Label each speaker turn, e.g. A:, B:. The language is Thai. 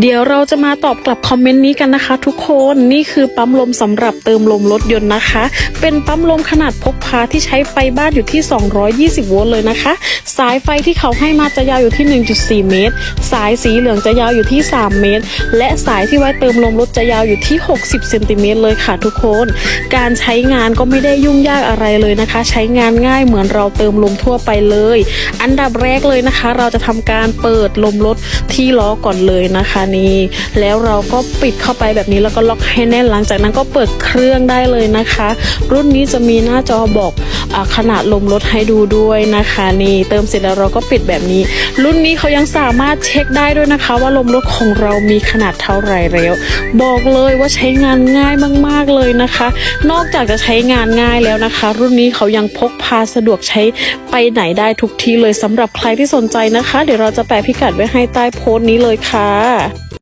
A: เดี๋ยวเราจะมาตอบกลับคอมเมนต์นี้กันนะคะ ทุกคนนี่คือปั๊มลมสำหรับเติมลมรถยนต์นะคะ เป็นปั๊มลมขนาดพกพาที่ใช้ไฟบ้านอยู่ที่ 220 โวลต์เลยนะคะ สายไฟที่เขาให้มาจะยาวอยู่ที่ 1.4 เมตร สายสีเหลืองจะยาวอยู่ที่ 3 เมตร และสายที่ไว้เติมลมรถจะยาวอยู่ที่ 60 เซนติเมตรเลยค่ะทุกคน การใช้งานก็ไม่ได้ยุ่งยากอะไรเลยนะคะ ใช้งานง่ายเหมือนเราเติมลมทั่วไปเลย อันดับแรกเลยนะคะ เราจะทำการเปิดลมรถที่ล้อก่อนเลยนะคะนี แล้วเราก็ปิดเข้าไปแบบนี้แล้วก็ล็อกให้แน่นหลังจากนั้นก็เปิดเครื่องได้เลยนะคะ รุ่นนี้จะมีหน้าจอบอก ขนาดลมรถให้ดูด้วยนะคะนี่เติมเสร็จแล้วเราก็ปิดแบบนี้ รุ่นนี้เขายังสามารถเช็คได้ด้วยนะคะ ว่าลมรถของเรามีขนาดเท่าไหร่แล้ว บอกเลยว่าใช้งานง่ายมาก ๆเลยนะคะ นอกจากจะใช้งานง่ายแล้วนะคะ รุ่นนี้เขายังพกพาสะดวกใช้ไปไหนได้ทุกที่เลยสำหรับใครที่สนใจนะคะ เดี๋ยวเราจะแปะพิกัดไว้ให้ใต้โพสต์นี้เลยค่ะ